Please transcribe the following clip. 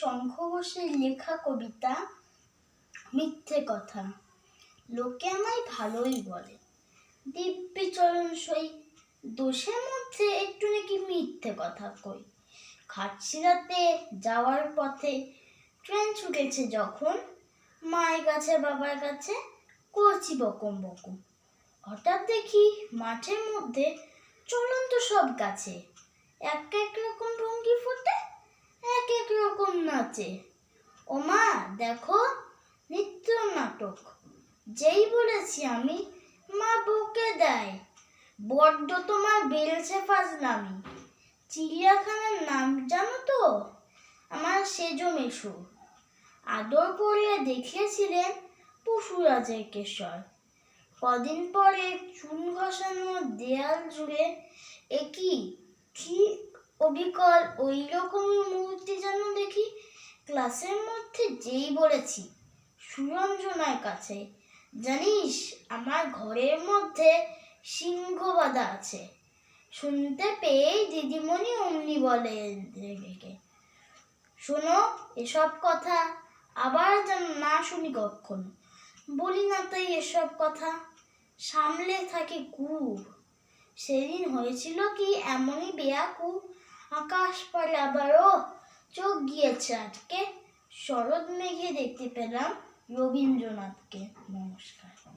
শঙ্খ ঘোষের লেখা কবিতা, মিথ্যে কথা। লোকে আমায় ভালোই বলে। দিব্যি চরণ সই, দোষের মধ্যে একটু নাকি মিথ্যে কথা কই। খাটছিরাতে যাওয়ার পথে, ট্রেন ছুটেছে যখন মায়ের কাছে, বাবার কাছে, করছি বকম বকম। হঠাৎ দেখি মাঠের মধ্যে চলন্ত সব গাছে, এক এক নাচে ও মা দেখো নৃত্য নাটক যেই বলেছি আমি, মা বকে দেয়। বড্ড তোমার বেলছে ফাজলামি। চিড়িয়াখানার নাম জানো তো? আমার সেজ মেশো। আদর করিয়ে দেখিয়েছিলেন পশুরাজের কেশর। কদিন পরে চুন ঘষানো দেয়াল জুড়ে একই ঠিক অবিকল ওই রকমই মূর্তি যেন দেখি ক্লাসের মধ্যে যেই বলেছি সুরঞ্জনার কাছে জানিস, আমার ঘরের মধ্যে সিংহ বাঁধা আছে। শুনতে পেয়েই দিদিমণি অমনি বলে শোনো, এসব কথা আবার যেন না শুনি কখন বলি না তাই এসব কথা। সামলে থাকে কূপ। সেদিন হয়েছিল কি এমনই বেয়া বেয়াকু আকাশ পারে আবারও চোখ গিয়েছে আজকে। শরৎ মেঘে দেখতে পেলাম রবীন্দ্রনাথকে। নমস্কার।